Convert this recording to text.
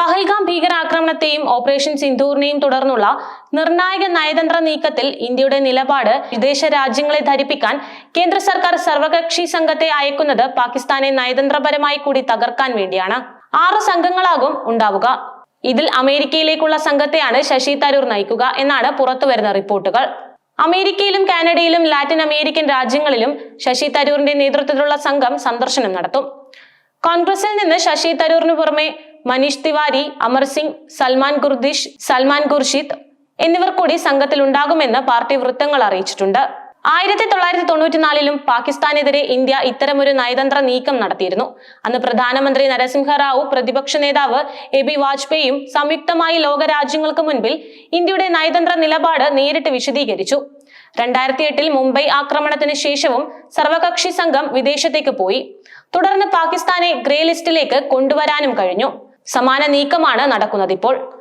Pahalgam ഭീകരാക്രമണത്തെയും operation സിന്ധൂറിനെയും തുടർന്നുള്ള നിർണായക നയതന്ത്ര നീക്കത്തിൽ ഇന്ത്യയുടെ നിലപാട് വിദേശ രാജ്യങ്ങളെ ധരിപ്പിക്കാൻ കേന്ദ്ര സർക്കാർ സർവകക്ഷി സംഘത്തെ അയക്കുന്നത് പാകിസ്ഥാനെ നയതന്ത്രപരമായി കൂടി തകർക്കാൻ വേണ്ടിയാണ്. ആറ് സംഘങ്ങളാകും ഉണ്ടാവുക. ഇതിൽ അമേരിക്കയിലേക്കുള്ള സംഘത്തെയാണ് ശശി തരൂർ നയിക്കുക എന്നാണ് പുറത്തുവരുന്ന റിപ്പോർട്ടുകൾ. അമേരിക്കയിലും കാനഡയിലും ലാറ്റിൻ അമേരിക്കൻ രാജ്യങ്ങളിലും ശശി തരൂറിന്റെ നേതൃത്വത്തിലുള്ള സംഘം സന്ദർശനം നടത്തും. കോൺഗ്രസിൽ നിന്ന് ശശി തരൂറിന് പുറമെ മനീഷ് തിവാരി അമർ സിംഗ് സൽമാൻ ഗുർദിഷ് സൽമാൻ ഖുർഷിദ് എന്നിവർ കൂടി സംഘത്തിൽ ഉണ്ടാകുമെന്ന് പാർട്ടി വൃത്തങ്ങൾ അറിയിച്ചിട്ടുണ്ട്. ആയിരത്തി തൊള്ളായിരത്തി തൊണ്ണൂറ്റിനാലിലും പാകിസ്ഥാനെതിരെ ഇന്ത്യ ഇത്തരമൊരു നയതന്ത്ര നീക്കം നടത്തിയിരുന്നു. അന്ന് പ്രധാനമന്ത്രി നരസിംഹറാവു പ്രതിപക്ഷ നേതാവ് എ ബി വാജ്പേയിയും സംയുക്തമായി ലോകരാജ്യങ്ങൾക്ക് മുൻപിൽ ഇന്ത്യയുടെ നയതന്ത്ര നിലപാട് നേരിട്ട് വിശദീകരിച്ചു. രണ്ടായിരത്തി എട്ടിൽ മുംബൈ ആക്രമണത്തിന് ശേഷവും സർവകക്ഷി സംഘം വിദേശത്തേക്ക് പോയി. തുടർന്ന് പാകിസ്ഥാനെ ഗ്രേ ലിസ്റ്റിലേക്ക് കൊണ്ടുവരാനും കഴിഞ്ഞു. സമാന നീക്കമാണ് നടക്കുന്നത് ഇപ്പോൾ.